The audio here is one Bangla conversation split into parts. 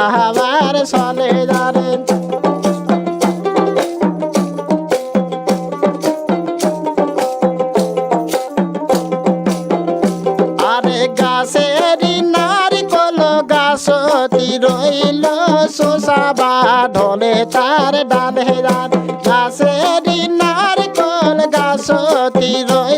আবার চলে যাবেন আরে গাছের নারী কলো গাছতি রইল সুসাবা ঢলে তার ডানে ডান গাছের নারী কল গাছতি রইল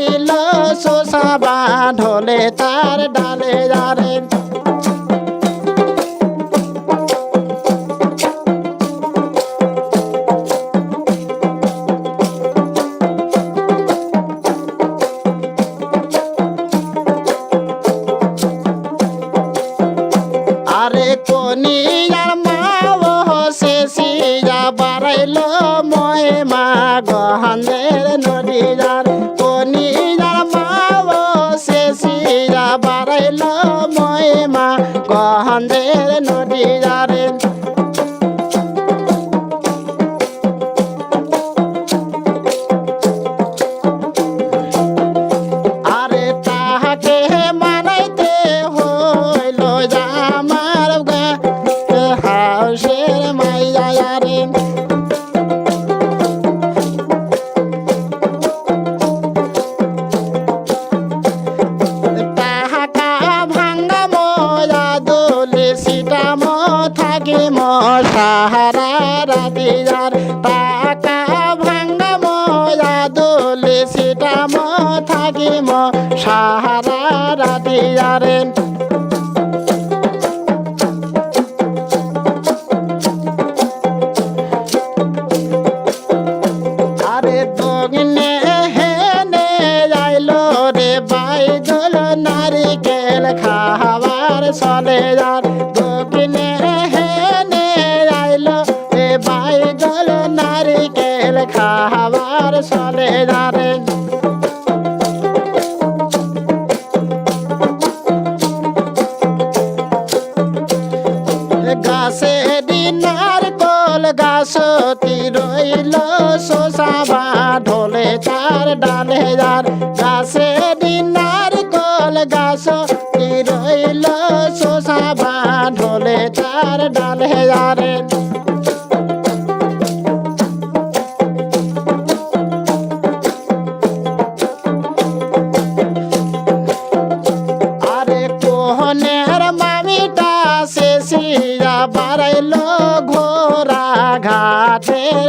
আরে মাও ও শেষিয়া বাড়াইল মহিমা গহানের নদীজার কনিয়ার মা ও শেষিয়া বাড়াইল মহিমা গহানের নদীজারে রাতি যারে আরে হেনে যাইলো রে বাইদল নারিকেল খাওয়ার চলে যার দগনে হেনে যাইলো রে বাইদল নারিকেল খাওয়ার চলে যারে সোসাবা ঢোলে তার ডালে যার গাছে দিনার কল গাছতি রইল সোসাবা ঢোলে তার ডালে যারে। বাড়াইল ঘোরা ঘাটের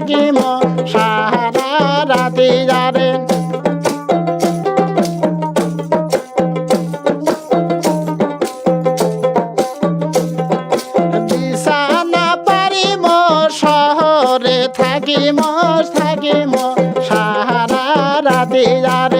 থাকিম সাহারা রাতি যারে বিছানা পারিম শহরে থাকিম থাকিম সাহারা রাতি যারে